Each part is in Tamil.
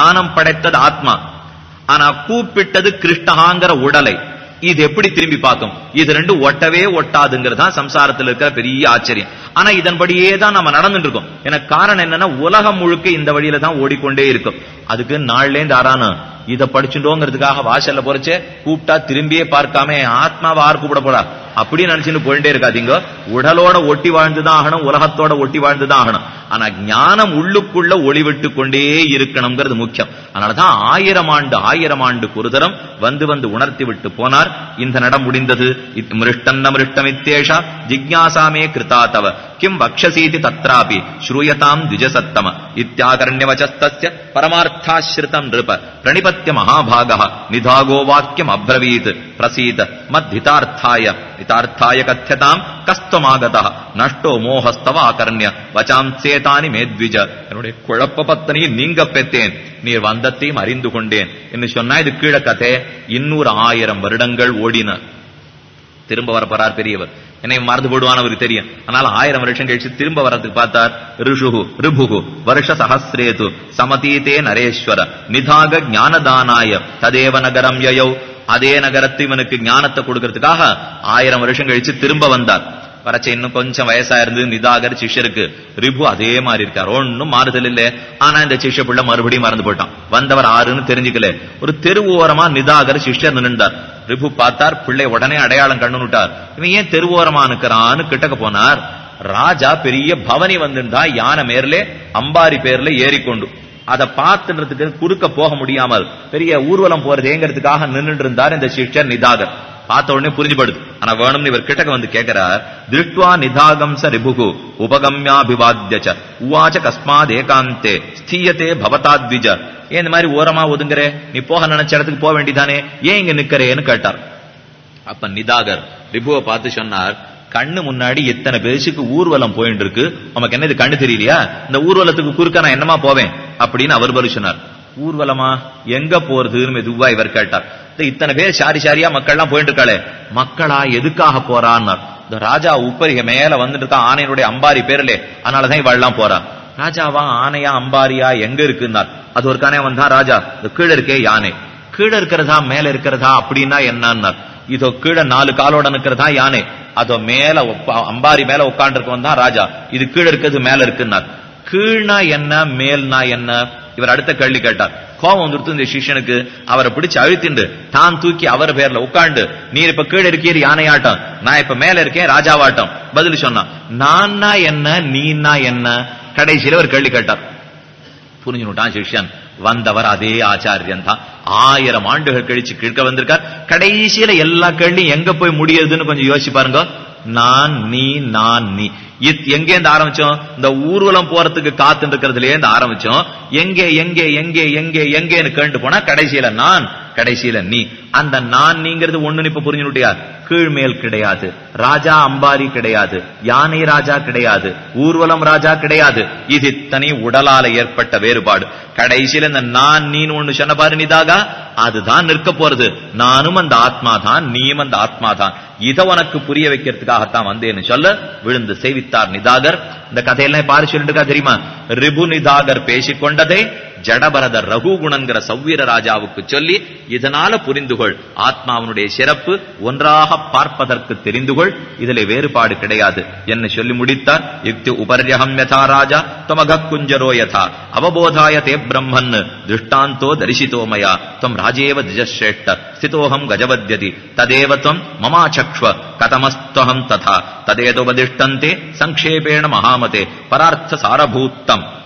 ஞானம் படைத்தது ஆத்மா. ஆனா கூப்பிட்டது கிருஷ்ணகாங்கிற உடலை. இது எப்படி திரும்பி பார்க்கும்? இது ரெண்டு ஒட்டவே ஒட்டாதுங்கிறது தான் சம்சாரத்தில் இருக்கிற பெரிய ஆச்சரியம். ஆனா இதன்படியே தான் நம்ம நடந்துட்டு இருக்கோம். எனக்கு காரணம் என்னன்னா உலகம் முழுக்க இந்த வழியில தான் ஓடிக்கொண்டே இருக்கும். அதுக்கு நாள்லேருந்து ஆறான? இதை படிச்சுட்டோங்கிறதுக்காக வாசல்ல போறச்சே கூப்பிட்டா திரும்பியே பார்க்காம ஆத்மாவை ஆர் கூப்பிட போறா. அப்படி நினைச்சுன்னு போயிட்டே இருக்காதீங்க. உடலோட ஒட்டி வாழ்ந்துதான் ஆகணும் உலகத்தோட ஒட்டி வாழ்ந்துதான் ஆகணும். ஆனா ஞானம் உள்ளுக்குள்ள ஒளிவிட்டு கொண்டே இருக்கணுங்கிறது முக்கியம். அதனாலதான் ஆயிரம் ஆண்டு ஆயிரம் ஆண்டுக்கு ஒரு வந்து வந்து உணர்த்தி விட்டு போனார். இந்த நடம் முடிந்தது. மிருஷ்டம் மிருஷ்டம் இத்தேஷா ஜிக்யாசாமே கிருதா தவ. கிம் வக்ஷசீதி தத்ராபி ஸ்ரூயதாம் திஜசத்தம இத்தியாகரண்யவச்சஸ்தஸ்ய பரமார்த்தாஸ்ரிதம் நிருப பிரணிபத்திய மகாபாக நிதாகோ வாக்கியம் அப்ரவீத் பிரசீத மத்ஹிதார்த்தாய ಹಿತಾರ್ಥಾಯ ಕಥ್ಯತಾಂ ಕಸ್ತಮಾಗತಃ ನಷ್ಟೋ ಮೋಹಸ್ತವ ಆಕರ್ಣ್ಯ ವಚಾಂಸೇತಾನಿ ಮೇದ್ವಿಜ என்னுடைய குழப்ப நீங்க பெற்றேன். நீர் வந்தத்தையும் அறிந்து கொண்டேன். என்று சொன்னா இது கீழ கதை இன்னொரு ஆயிரம் வருடங்கள் ஓடின. திரும்ப வர பெரியவர். என்னை மறந்து போடுவான் தெரியும். ஆனால் ஆயிரம் வருஷம் கழிச்சு திரும்ப வரதுக்கு பார்த்தார். ரிஷுகு ரிபுகு வருஷ சஹசிரேது சமதீதே நரேஸ்வர நிதாக ஞானதானாய ததேவ நகரம் யயோ அதே நகரத்து இவனுக்கு ஞானத்தை கொடுக்கறதுக்காக ஆயிரம் வருஷம் கழிச்சு திரும்ப வந்தார். வரச்ச இன்னும் கொஞ்சம் வயசா இருந்து நிதாகர் சிஷ்யருக்கு ரிபு அதே மாதிரி இருக்கார். ஒன்னும் மாறுதல் இல்ல. ஆனா இந்த சிஷ்ய பிள்ளை மறுபடியும் மறந்து போயிட்டான். வந்தவர் ஆறுன்னு தெரிஞ்சுக்கல. ஒரு தெரு ஓரமா நிதாகர் சிஷ்யர் நின்றார். ரிபு பார்த்தார் பிள்ளை உடனே அடையாளம் கண்ணுட்டார் இவன் ஏன் தெரு ஓரமா நிக்கிறான்னு கிட்டக்க போனார். ராஜா பெரிய பவனி வந்திருந்தா யானை மேர்ல அம்பாரி பேர்ல ஏறிக்கொண்டு அதை பார்த்துன்றதுக்கு குறுக்க போக முடியாமல் பெரிய ஊர்வலம் போறதேங்கிறதுக்காக நின்று இருந்தார் இந்த சிஷ்யர் நிதாகர். பார்த்த உடனே புரிஞ்சுபடுது. ஆனா வேணும்னு இவர் கிட்டக்க வந்து கேட்கிறார் திருஷ்டுவா நிதாகம் ச ரிபுகு உபகம்யாபிவாத்திய உவாச்ச கஸ்மாத் ஏகாந்தே ஸ்தீயத்தே பவதாத்விஜ. ஏன் இந்த மாதிரி ஓரமா ஒதுங்குற? நீ போக நினைச்ச இடத்துக்கு போக வேண்டிதானே ஏன் இங்க நிக்கிறேன்னு கேட்டார். அப்ப நிதாகர் ரிபுவை பார்த்து சொன்னார் கண்ணு முன்னாடி எத்தனை பேசுக்கு ஊர்வலம் போயிட்டு இருக்கு உனக்கு என்ன இது கண்ணு தெரியலையா? இந்த ஊர்வலத்துக்கு குறுக்க நான் என்னமா போவேன்? அப்படின்னு அவர் பதில் சொன்னார். ஊர்வலமா? எங்க போறதுன்னு மெதுவா இவர் கேட்டார். இத்தனை பேர் சாரி சாரியா மக்கள்லாம் போயிட்டு இருக்காளே மக்களா எதுக்காக போறான்னார். இந்த ராஜா உப்பரிக மேல வந்துட்டு இருக்கா ஆனையனுடைய அம்பாரி பேர்லே. அதனாலதான் இவள்லாம் போறா. ராஜாவா ஆனையா அம்பாரியா எங்க இருக்குன்னார். அது ஒரு கானே வந்தா ராஜா. இந்த கீழே இருக்கே யானை. கீழே இருக்கிறதா மேல இருக்கிறதா அப்படின்னா என்னன்னார். இதோ கீழே நாலு காலோட இருக்கிறதா யானை? அதோ மேல அம்பாரி மேல உட்காந்துருக்கவன் தான் ராஜா. இது கீழே இருக்கிறது மேல இருக்குன்னார். கீழ்னா என்ன மேல்னா என்ன? இவர் அடுத்த கேள்வி கேட்டார். கோபம் வந்துருத்து இந்த சிஷ்யனுக்கு. அவரை பிடிச்சு அழுத்திண்டு தான் தூக்கி அவர் பேர்ல உட்காண்டு நீர் இப்ப கீழே இருக்கீர் யானையாட்டம். நான் இப்ப மேல இருக்கேன் ராஜாவாட்டம். பதில் சொன்னான். நான்னா என்ன நீன்னா என்ன? கடைசியில ஒரு கேள்வி கேட்டார். புரிஞ்சுட்டான் சிஷியன். வந்தவர் அதே ஆச்சாரியன் தான். ஆயிரம் ஆண்டுகள் கழிச்சு கீழ்க்க வந்திருக்கார். கடைசியில எல்லா கேள்வியும் எங்க போய் முடியுதுன்னு கொஞ்சம் யோசிச்சு பாருங்க. நான் நீ நான் நீ. எங்கே இருந்து ஆரம்பிச்சோம்? இந்த ஊர்வலம் போறதுக்கு காத்து இருக்கிறதுல இருந்து ஆரம்பிச்சோம். எங்கே எங்கே எங்கே எங்கே எங்கேன்னு கேண்டு போனா கடைசியில நான் கடைசியில நீ. அந்த நான் நீங்கிறது ஒண்ணு இப்ப புரிஞ்சுட்டியா கீழ்மேல் கிடையாது. ராஜா அம்பாரி கிடையாது. யானை ராஜா கிடையாது. ஊர்வலம் ராஜா கிடையாது. இது இத்தனை உடலால ஏற்பட்ட வேறுபாடு. கடைசியில இந்த நான் நீன்னு ஒண்ணு சொன்ன பாரு நிதாகா. அதுதான் நிற்க போறது. நானும் அந்த ஆத்மா தான் நீயும் அந்த ஆத்மா தான் இதை உனக்கு புரிய வைக்கிறதுக்காகத்தான் வந்தேன்னு சொல்ல விழுந்து சேவித்தார் நிதாகர் இந்த கதையெல்லாம் பாரு சொல்லிட்டு இருக்கா தெரியுமா? ரிபு நிதாகர் பேசிக்கொண்டதை ஜடபரதர் ரகுகுணங்கிற சௌவீர ராஜாவுக்கு சொல்லி இதனால புரிந்துகொள். ஆத்மாவனுடைய சிறப்பு ஒன்றாக பார்ப்பதற்கு தெரிந்துகொள். இதுல வேறுபாடு கிடையாது. என்று சொல்லி முடித்தார். யுக்தி உபர்யகம் யதா ராஜா தொமக குஞ்சரோ யதா. அவபோதாய தே பிரம்மன் திருஷ்டாந்தோ தரிசிதோ மயா. துவம் ராஜேவ திஜஸ்ரேஷ்ட ஸ்திதோகம் கஜவத்யதி. ததேவ துவம் மமாச்சக்ஷ்வ கதமஸ்தகம் ததா. ததேதோபதிஷ்டந்தே சங்கேபேண மகாமதே. பரார்த்த சாரபூத்தம்.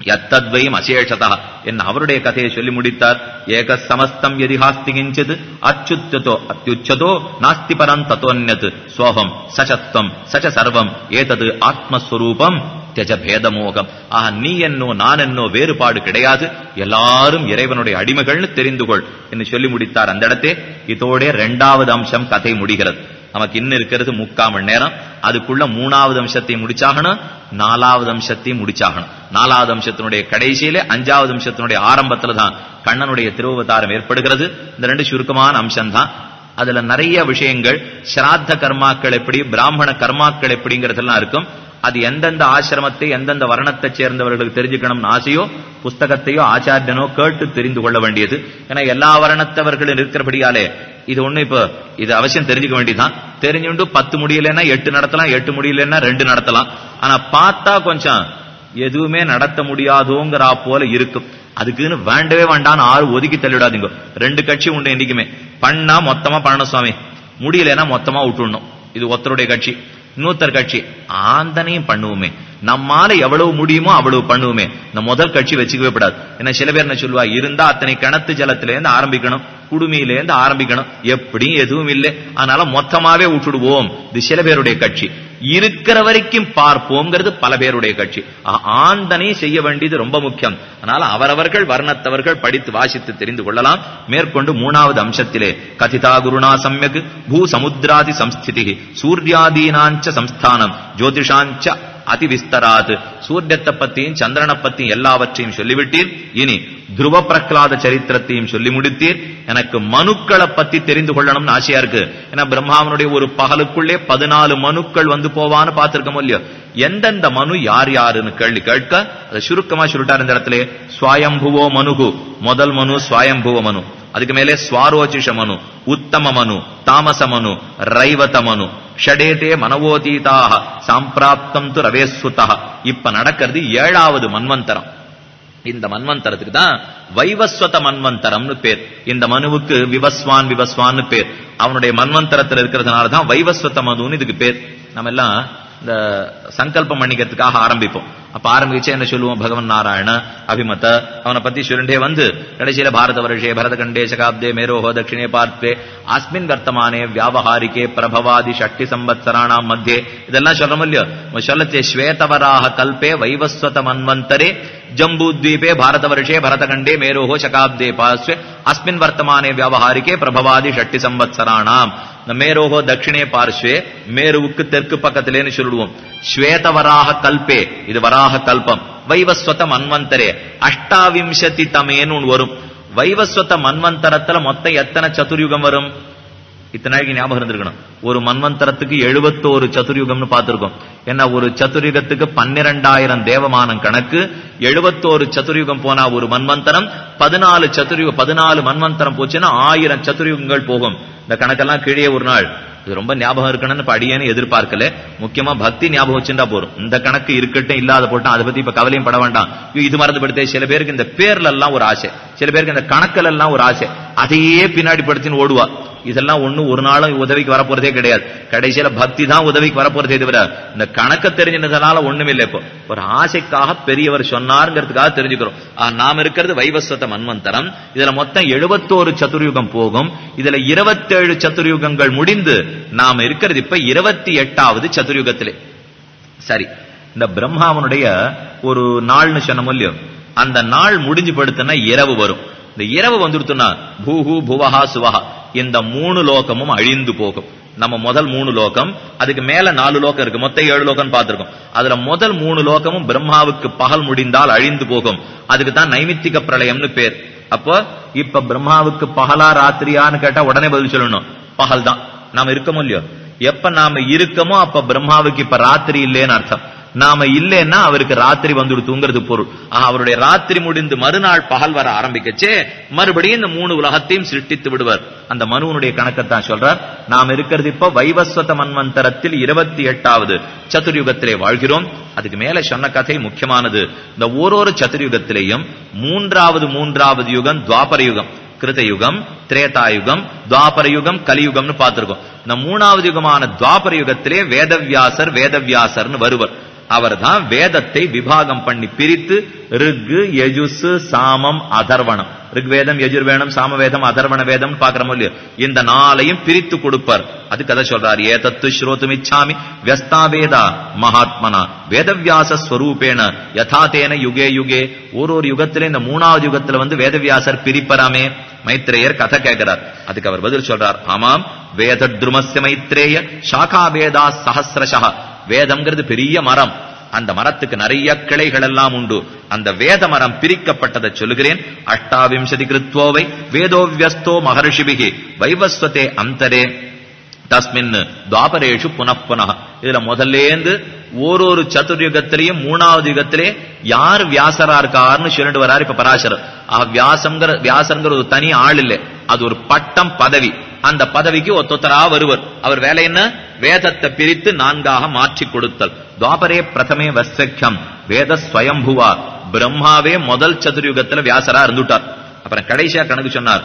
எத்தத்வயம் அசேஷதா என்ன அவருடைய கதையை சொல்லி முடித்தார் ஏக சமஸ்தம் எதிஹாஸ்தி கிஞ்சித் அச்சுத்தோ அத்தியுச்சதோ நாஸ்தி பரம் தத்தோன்யத் சோகம் சச்சத்வம் சச்ச சர்வம் ஏதது ஆத்மஸ்வரூபம் தியஜ பேதமோகம் ஆஹ் நீ என்னோ நான் என்னோ வேறுபாடு கிடையாது எல்லாரும் இறைவனுடைய அடிமைகள்னு தெரிந்து கொள் என்று சொல்லி முடித்தார் அந்த இடத்தே இதோட இரண்டாவது அம்சம் கதை முடிகிறது நமக்கு இன்னும் இருக்கிறது முக்கால் மணி நேரம். அதுக்குள்ள மூணாவது அம்சத்தை முடிச்சாகணும் நாலாவது அம்சத்தையும் முடிச்சாகணும். நாலாவது அம்சத்தினுடைய கடைசியில அஞ்சாவது அம்சத்தினுடைய ஆரம்பத்துல தான் கண்ணனுடைய திருவதாரம் ஏற்படுகிறது. இந்த ரெண்டு சுருக்கமான அம்சம் தான் அதுல நிறைய விஷயங்கள் சிராத்த கர்மாக்கள் எப்படி பிராமண கர்மாக்கள் எப்படிங்கிறதெல்லாம் இருக்கும். அது எந்தெந்த ஆசிரமத்தை எந்தெந்த வர்ணத்தை சேர்ந்தவர்களுக்கு தெரிஞ்சுக்கணும்னு ஆசையோ புஸ்தகத்தையோ ஆச்சாரியனோ கேட்டு தெரிந்து கொள்ள வேண்டியது. ஏன்னா எல்லா வர்ணத்தவர்களும் இருக்கிறபடியாலே இது ஒண்ணு இப்ப இது அவசியம் தெரிஞ்சுக்க வேண்டியதுதான். தெரிஞ்சுண்டு பத்து முடியலன்னா எட்டு நடத்தலாம் எட்டு முடியலன்னா ரெண்டு நடத்தலாம். ஆனா பார்த்தா கொஞ்சம் எதுவுமே நடத்த முடியாதோங்கிறா போல இருக்கும் அதுக்குன்னு வேண்டவே வேண்டாம்னு ஆறு ஒதுக்கி தள்ளிவிடாதீங்க. ரெண்டு கட்சி உண்டு என்னைக்குமே. பண்ணா மொத்தமா பண்ணணும் சுவாமி முடியலன்னா மொத்தமா விட்டுடணும். இது ஒருத்தருடைய கட்சி. இன்னொருத்தர் கட்சி. ஆந்தனையும் பண்ணுவோமே. நம்மால எவ்வளவு முடியுமோ அவ்வளவு பண்ணுவோமே. இந்த முதல் கட்சி வச்சுக்கவே கூடாது. ஏன்னா சில பேர் என்ன சொல்லுவா? இருந்தா அத்தனை கிணத்து ஜலத்துல இருந்து ஆரம்பிக்கணும். குடுமையில இருந்து ஆரம்பிக்கணும். எப்படியும் எதுவும் இல்லை. அதனால மொத்தமாவே விட்டுடுவோம். இது சில பேருடைய கட்சி. இருக்கிற வரைக்கும் பார்ப்போம்ங்கிறது பல பேருடைய கட்சி. ஆந்தனை செய்ய வேண்டியது ரொம்ப முக்கியம். அதனால அவரவர்கள் வர்ணத்தவர்கள் படித்து வாசித்து தெரிந்து கொள்ளலாம். மேற்கொண்டு மூணாவது அம்சத்திலே கதிதா குருணா சம்யக் பூ சமுத்திராதி சம்ஸ்திதி சூர்யாதீனாஞ்ச சம்ஸ்தானம் ஜோதிஷாஞ்ச அதிவிஸ்தராத். சூரியத்தை பத்தியும் சந்திரனை பத்தியும் எல்லாவற்றையும் சொல்லிவிட்டீர். இனி துருவ பிரகலாத சரித்திரத்தையும் சொல்லி முடித்தீர். எனக்கு மனுக்களை பத்தி தெரிந்து கொள்ளணும்னு ஆசையா இருக்கு. ஏன்னா பிரம்மாவனுடைய ஒரு பகலுக்குள்ளே பதினாலு மனுக்கள் வந்து போவான்னு பார்த்திருக்கோம் இல்லையோ? எந்தெந்த மனு யார் யாருன்னு கேள்வி கேட்க அதை சுருக்கமா சொல்லிட்டார் இந்த இடத்துல. சுவயம்புவோ மனுகு. முதல் மனு சுவயம்புவ மனு. அதுக்கு மேலே சுவாரோச்சிஷ மனு உத்தம மனு தாமச மனு ரைவத மனு. ஷடேதே மனவோதீதாக சாம்பிராப்தம் து ரவேஸ்வதா. இப்ப நடக்கிறது ஏழாவது மன்வந்தரம். இந்த மன்வந்தரத்துக்கு தான் வைவஸ்வத மன்வந்தரம்னு பேர். இந்த மனுவுக்கு விவஸ்வான் விவஸ்வான்னு பேர். அவனுடைய மன்வந்தரத்தில் இருக்கிறதுனால தான் வைவஸ்வத மதுன்னு இதுக்கு பேர். நம்ம எல்லாம் இந்த சங்கல்பம் பண்ணிக்கிறதுக்காக ஆரம்பிப்போம். அப்ப ஆரம்பிச்சு என்ன சொல்லுவோம்? பகவன் நாராயண அபிமத அவனை பத்தி சுருண்டே வந்து கடைசியில பாரத வருஷே பரதகண்டே சகாப்தே மேரோஹோ தட்சிணே பார்த்தே அஸ்மின் வர்த்தமானே வியாபகாரிக்கே பிரபவாதி ஷட்டி சம்பத்சராணாம் மத்தியே. இதெல்லாம் சொல்றோம் இல்லையோ? சொல்லத்தே ஸ்வேதவராக கல்பே வைவஸ்வத மன்வந்தரே ஜம்பூத்வீபே பாரத வருஷே பரதகண்டே மேரோஹோ சகாப்தே பாஸ்வே. அஸ்மின் வர்த்தமானே வியாபகாரிகே பிரபவாதி ஷட்டி சம்பத்சராணாம் இந்த மேரோகோ தட்சிணே பார்ஸ்வே மேருவுக்கு தெற்கு பக்கத்திலேன்னு சொல்லுவோம். ஸ்வேத வராக கல்பே இது வராக கல்பம். வைவஸ்வத மன்வந்தரே அஷ்டாவிம்சதி தமேன்னு வரும். வைவஸ்வத மன்வந்தரத்துல மொத்தம் எத்தனை சதுர்யுகம் வரும்? இத்தனை நாளைக்கு ஞாபகம் இருந்திருக்கணும். ஒரு மன்வந்தரத்துக்கு எழுபத்தோரு சதுர்யுகம்னு பார்த்திருக்கோம். ஏன்னா ஒரு சதுர்யுகத்துக்கு பன்னிரெண்டாயிரம் தேவமானம் கணக்கு எழுபத்தோரு சதுர்யுகம் போனா ஒரு மன்வந்தரம் பதினாலு சதுர்யுக பதினாலு மன்வந்தரம் போச்சுன்னா ஆயிரம் சதுர்யுகங்கள் போகும். இந்த கணக்கெல்லாம் கீழே ஒரு நாள். இது ரொம்ப ஞாபகம் இருக்கணும்னு படியேன்னு எதிர்பார்க்கல. முக்கியமா பக்தி ஞாபகம் வச்சுட்டா போறோம் இந்த கணக்கு இருக்கட்டும் இல்லாத போட்டோம் அதை பத்தி இப்ப கவலையும் பட வேண்டாம். ஐயோ, இது மறந்து படுத்தே சில பேருக்கு இந்த பேர்ல எல்லாம் ஒரு ஆசை. சில பேருக்கு இந்த கணக்கல் எல்லாம் ஒரு ஆசை. அதையே பின்னாடி படுத்தின்னு ஓடுவா. இதெல்லாம் ஒண்ணு ஒரு நாளும் உதவிக்கு வரப்போறதே கிடையாது. கடைசியில பக்தி தான் உதவிக்கு வரப்போறதே தவிர இந்த கணக்க தெரிஞ்சினதுனால ஒண்ணும் இல்லை இப்போ. ஒரு ஆசைக்காக பெரியவர் சொன்னாருங்கிறதுக்காக தெரிஞ்சுக்கிறோம். ஆ, நாம் இருக்கிறது வைவஸ்வத மன்வந்தரம். இதுல மொத்தம் எழுபத்தோரு சதுர்யுகம் போகும். இதுல இருபத்தேழு சதுர்யுகங்கள் முடிந்து நாம் இருக்கிறது இப்ப இருபத்தி எட்டாவது சதுர்யுகத்திலே. சரி இந்த பிரம்மாவனுடைய ஒரு நாள்னு சொன்ன இல்லையோ? அந்த நாள் முடிஞ்சு படுத்துனா இரவு வரும். இந்த இரவு வந்துடுத்துனா பூஹு புவஹா சுவஹா. இந்த மூணு லோகமும் அழிந்து போகும். நம்ம முதல் மூணு லோகம் அதுக்கு மேல நாலு லோகம் இருக்கு. மொத்தம் ஏழு லோகம் பார்த்திருக்கோம். அதுல முதல் மூணு லோகமும் பிரம்மாவுக்கு பகல் முடிந்தால் அழிந்து போகும். அதுக்கு தான் நைமித்திக பிரளயம்னு பேர். அப்போ இப்ப பிரம்மாவுக்கு பகலா ராத்திரியான்னு கேட்டா உடனே பதில் சொல்லணும். பகல் தான் நாம இருக்கமோ இல்லையோ? எப்ப நாம இருக்கமோ அப்ப பிரம்மாவுக்கு இப்ப ராத்திரி இல்லைன்னு அர்த்தம். நாம இல்லைன்னா அவருக்கு ராத்திரி வந்துடுத்துங்கிறது பொருள். அவருடைய ராத்திரி முடிந்து மறுநாள் பகல் வர ஆரம்பிக்கச்சே மறுபடியும் இந்த மூணு உலகத்தையும் சிருஷ்டித்து விடுவார். அந்த மனுவனுடைய கணக்கத்தான் சொல்றார். நாம் இருக்கிறது இப்ப வைவஸ்வத மன்வந்தரத்தில் இருபத்தி எட்டாவது சதுர்யுகத்திலே வாழ்கிறோம். அதுக்கு மேல சொன்ன கதை முக்கியமானது. இந்த ஓரொரு சதுர்யுகத்திலேயும் மூன்றாவது மூன்றாவது யுகம் துவாபர யுகம் கிருதயுகம் திரேதாயுகம் துவாபர யுகம் கலியுகம்னு பார்த்திருக்கோம். இந்த மூணாவது யுகமான துவாபர யுகத்திலே வேதவியாசர் வேதவியாசர்னு வருவர். அவர்தான் வேதத்தை விபாகம் பண்ணி பிரித்து ரிக்கு யஜுசு சாமம் அதர்வணம். ரிக்வேதம் யஜுர்வேதம் சாமவேதம் அதர்வண வேதம் பாக்குறோம் இல்லையோ? இந்த நாளையும் பிரித்து கொடுப்பார். அது கதை சொல்றார். ஏதத்து ஸ்ரோதுமிச்சாமி வியஸ்தா வேதா மகாத்மனா. வேதவியாச ஸ்வரூபேன யதாதேன யுகே யுகே. ஒரு ஒரு யுகத்திலே இந்த மூணாவது யுகத்துல வந்து வேதவியாசர் பிரிப்பராமே. மைத்ரேயர் கதை கேட்கிறார். அதுக்கு அவர் பதில் சொல்றார். ஆமாம் வேத துருமஸ்ய மைத்ரேய சாகா வேதா சஹசிரஷா வேதம்ங்கிறது பெரிய மரம். அந்த மரத்துக்கு நிறைய கிளைகள் எல்லாம் உண்டு. அந்த வேத மரம் பிரிக்கப்பட்டதை சொல்லுகிறேன். அஷ்டாவிம்சதி கிருத்வோவை வேதோவியஸ்தோ மகர்ஷிபிகி வைவஸ்வத்தே அந்தரே. தஸ்மின் துவாபரேஷு புனப்புனக இதுல முதல்லேந்து ஓரொரு சதுர்யுகத்திலையும் மூணாவது யுகத்திலே யார் வியாசரா இருக்காருன்னு சொல்லிட்டு வராரு இப்ப பராசரர். வியாசங்கிற வியாசங்கிற ஒரு தனி ஆள் இல்லை. அது ஒரு பட்டம் பதவி. அந்த பதவிக்கு ஒத்தொத்தரா வருவர். அவர் வேலை என்ன? வேதத்தை பிரித்து நான்காக மாற்றி கொடுத்தல். துவாபரே பிரதமே வசக்கம் வேத ஸ்வயம்புவா பிரம்மாவே முதல் சதுர்யுகத்துல வியாசரா இருந்துட்டார். அப்புறம் கடைசியா கணக்கு சொன்னார்.